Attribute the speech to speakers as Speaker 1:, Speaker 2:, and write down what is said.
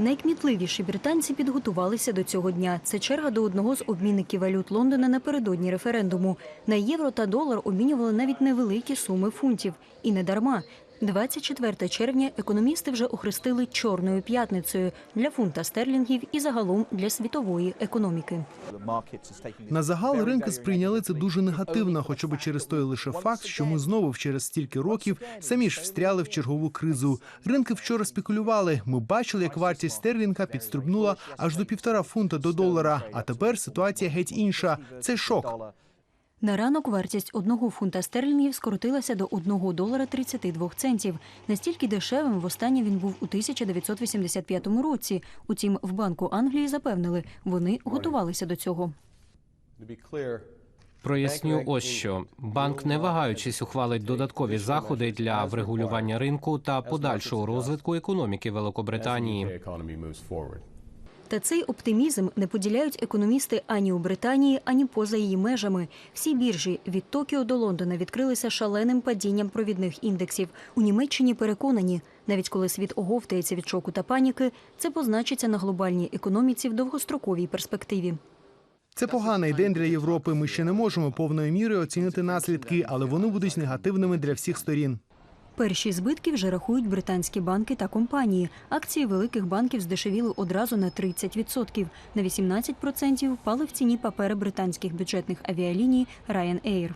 Speaker 1: Найкмітливіші британці підготувалися до цього дня. Це черга до одного з обмінників валют Лондона напередодні референдуму. На євро та долар обмінювали навіть невеликі суми фунтів. І не дарма. 24 червня економісти вже охрестили чорною п'ятницею для фунта стерлінгів і загалом для світової економіки.
Speaker 2: На загал ринки сприйняли це дуже негативно, хоча б через той лише факт, що ми знову через стільки років самі ж встряли в чергову кризу. Ринки вчора спекулювали. Ми бачили, як вартість стерлінга підстрибнула аж до півтора фунта до долара. А тепер ситуація геть інша. Це шок.
Speaker 1: На ранок вартість одного фунта стерлінгів скоротилася до 1 долара 32 центів. Настільки дешевим востаннє він був у 1985 році. Утім, в Банку Англії запевнили, вони готувалися до цього.
Speaker 3: Проясню ось що банк, не вагаючись, ухвалить додаткові заходи для врегулювання ринку та подальшого розвитку економіки Великобританії.
Speaker 1: Та цей оптимізм не поділяють економісти ані у Британії, ані поза її межами. Всі біржі від Токіо до Лондона відкрилися шаленим падінням провідних індексів. У Німеччині переконані, навіть коли світ оговтається від шоку та паніки, це позначиться на глобальній економіці в довгостроковій перспективі.
Speaker 2: Це поганий день для Європи. Ми ще не можемо повною мірою оцінити наслідки, але вони будуть негативними для всіх сторін.
Speaker 1: Перші збитки вже рахують британські банки та компанії. Акції великих банків здешевіли одразу на 30%. На 18% впали в ціні папери британських бюджетних авіаліній Ryanair.